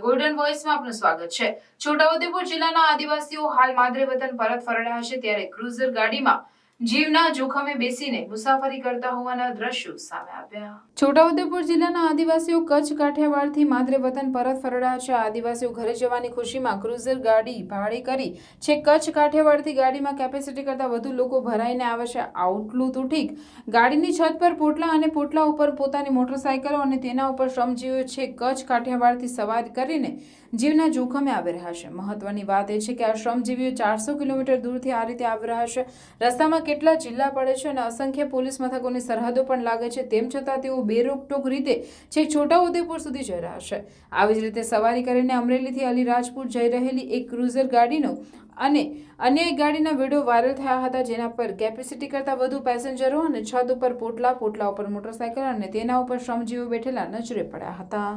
Golden વોઇસમાં આપનું સ્વાગત છે. છોટાઉદેપુર જિલ્લાના આદિવાસીઓ હાલ માદરે વતન પરત ફરડ્યા હશે ત્યારે ક્રુઝર ગાડીમાં જીવના જોખમે બેસીને મુસાફરી કરતા હોવાના દ્રશ્યો સામે આવ્યા. છોટાઉદેપુર જિલ્લાના આદિવાસીઓ કચ્છ કાઠિયાવાડથી માદરે વતન પરત ફરડા છે. આદિવાસીઓ ઘરે જવાની ખુશીમાં ક્રુઝર ગાડી ભાડે કરી છે. કચ્છ કાઠિયાવાડથી ગાડીમાં કેપેસિટી કરતાં વધુ લોકો ભરાઈને આવે છે. આઉટલું તો ઠીક. ગાડીની છત પર પોટલા અને પોટલા ઉપર પોતાની મોટરસાયકલો અને તેના ઉપર શ્રમજીવીઓ છે. કચ્છ કાઠિયાવાડથી સવાર કરીને જીવના જોખમે આવી રહ્યા છે. મહત્વની વાત એ છે કે આ શ્રમજીવીઓ ચારસો કિલોમીટર દૂરથી આ રીતે આવી રહ્યા છે. રસ્તામાં કેટલા જિલ્લા પડે છે અને અસંખ્ય પોલીસ મથકોની સરહદો પણ લાગે છે, તેમ છતાં તેઓ બેરોકટોક રીતે છેક છોટાઉદેપુર સુધી જઈ રહ્યા છે. આવી જ રીતે સવારી કરીને અમરેલીથી અલીરાજપુર જઈ રહેલી એક ક્રુઝર ગાડીનો અને અન્ય એક ગાડીના વીડિયો વાયરલ થયા હતા, જેના પર કેપેસિટી કરતાં વધુ પેસેન્જરો અને છત ઉપર પોટલા પોટલા ઉપર મોટરસાયકલ અને તેના ઉપર શ્રમજીવીઓ બેઠેલા નજરે પડ્યા હતા.